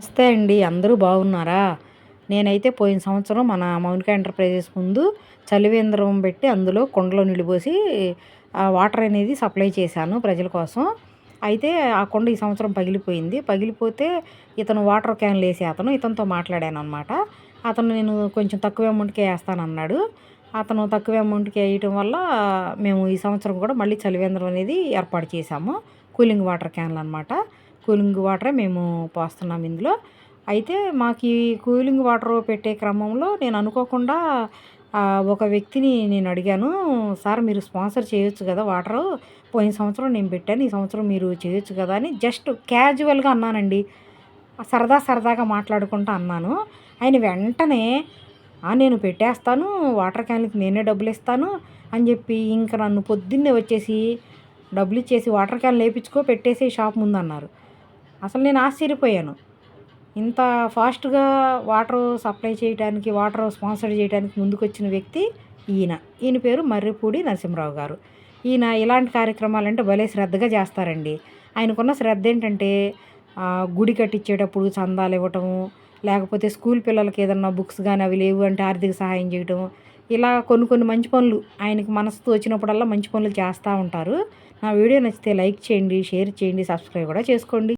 నమస్తే అండి అందరూ బాగున్నారా? నేనైతే పోయిన సంవత్సరం మన మౌనిక ఎంటర్ప్రైజెస్ ముందు చలివేంద్రం పెట్టి అందులో కుండలో నిలిపోసి ఆ వాటర్ అనేది సప్లై చేశాను ప్రజల కోసం. అయితే ఆ కుండ ఈ సంవత్సరం పగిలిపోయింది. పగిలిపోతే ఇతను వాటర్ క్యాన్లు వేసి అతను ఇతనితో మాట్లాడాను అనమాట అతను నేను కొంచెం తక్కువ అమౌంట్కే వేస్తానన్నాడు. అతను తక్కువ అమౌంట్కి వేయటం వల్ల మేము ఈ సంవత్సరం కూడా మళ్ళీ చలివేంద్రం అనేది ఏర్పాటు చేశాము. కూలింగ్ వాటర్ క్యాన్లు అనమాట కూలింగ్ వాటరే మేము పోస్తున్నాం ఇందులో. అయితే మాకు ఈ కూలింగ్ వాటర్ పెట్టే క్రమంలో నేను అనుకోకుండా ఒక వ్యక్తిని నేను అడిగాను సార్ మీరు స్పాన్సర్ చేయొచ్చు కదా వాటరు? పోయిన సంవత్సరం నేను పెట్టాను ఈ సంవత్సరం మీరు చేయొచ్చు కదా అని జస్ట్ క్యాజువల్గా అన్నానండి. సరదా సరదాగా మాట్లాడుకుంటా అన్నాను. ఆయన వెంటనే నేను పెట్టేస్తాను వాటర్ క్యాన్లకి నేనే డబ్బులు ఇస్తాను అని చెప్పి ఇంకా నన్ను పొద్దున్నే వచ్చేసి డబ్బులు ఇచ్చేసి వాటర్ క్యాన్ లేపించుకో పెట్టేసి షాప్ ముందు అన్నారు అసలు నేను ఆశ్చర్యపోయాను. ఇంత ఫాస్ట్గా వాటర్ సప్లై చేయడానికి వాటర్ స్పాన్సర్ చేయడానికి ముందుకొచ్చిన వ్యక్తి ఈయన. ఈయన పేరు మర్రిపూడి నరసింహరావు గారు. ఈయన ఇలాంటి కార్యక్రమాలంటే భలే శ్రద్ధగా చేస్తారండి. ఆయనకున్న శ్రద్ధ ఏంటంటే గుడి కట్టించేటప్పుడు చందాలు ఇవ్వటము లేకపోతే స్కూల్ పిల్లలకి ఏదన్నా బుక్స్ కానీ అవి లేవు అంటే ఆర్థిక సహాయం చేయటం ఇలా కొన్ని కొన్ని మంచి పనులు ఆయనకి మనసుతో వచ్చినప్పుడల్లా మంచి పనులు చేస్తూ ఉంటారు. నా వీడియో నచ్చితే లైక్ చేయండి షేర్ చేయండి సబ్స్క్రైబ్ కూడా చేసుకోండి.